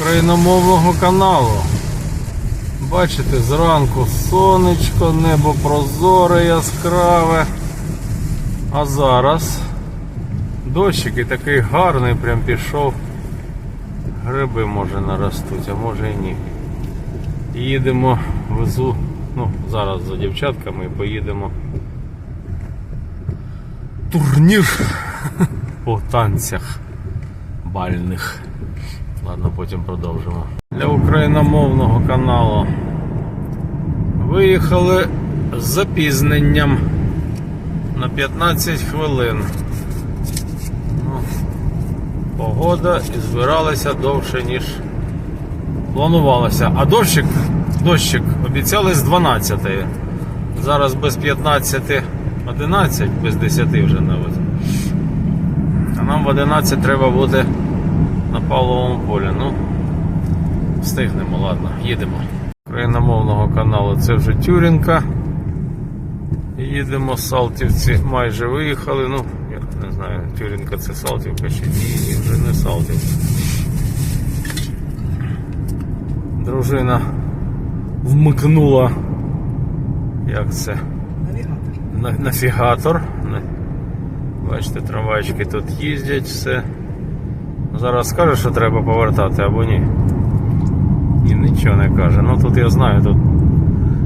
україномовного каналу. Бачите, зранку сонечко, небо прозоре, яскраве. А зараз дощик і такий гарний прям пішов. Гриби може наростуть, а може і ні. Їдемо, везу, ну, зараз за дівчатками поїдемо. Турнір по танцях бальних. Ладно, потім продовжимо. Для україномовного каналу виїхали з запізненням на 15 хвилин. Ну, погода і збиралися довше, ніж планувалося. А дощик, дощик обіцяли з 12. Зараз без 15, 11, без 10 вже навіть. А нам в 11 треба бути на паловому полі. Ну, встигнемо, ладно, їдемо. Україномовного каналу це вже Тюрінка. Їдемо, Салтівці майже виїхали. Ну, я не знаю, Тюрінка це Салтівка чи ні, ні, вже не Салтівка. Дружина вмикнула. Як це? Навігатор. На- Нафігатор. Бачите, трамвайчики тут їздять, все. Зараз скаже, що треба повертати або ні. І нічого не каже. Ну тут я знаю, тут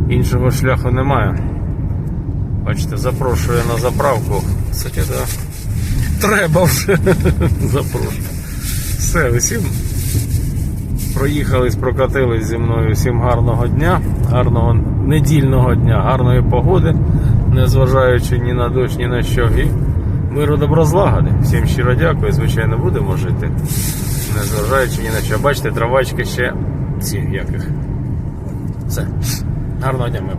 іншого шляху немає. Бачите, запрошує на заправку. Кстати, да. Треба вже запрошую. Все, усім проїхались, прокатились зі мною. Всім гарного дня, гарного недільного дня, гарної погоди, незважаючи ні на дощ, ні на що. І миру добро злагоди. Всім щиро дякую. Звичайно, будемо жити. Незважаючи ні на що. Бачите, травачки ще ці яких. Все. Гарного дня, ми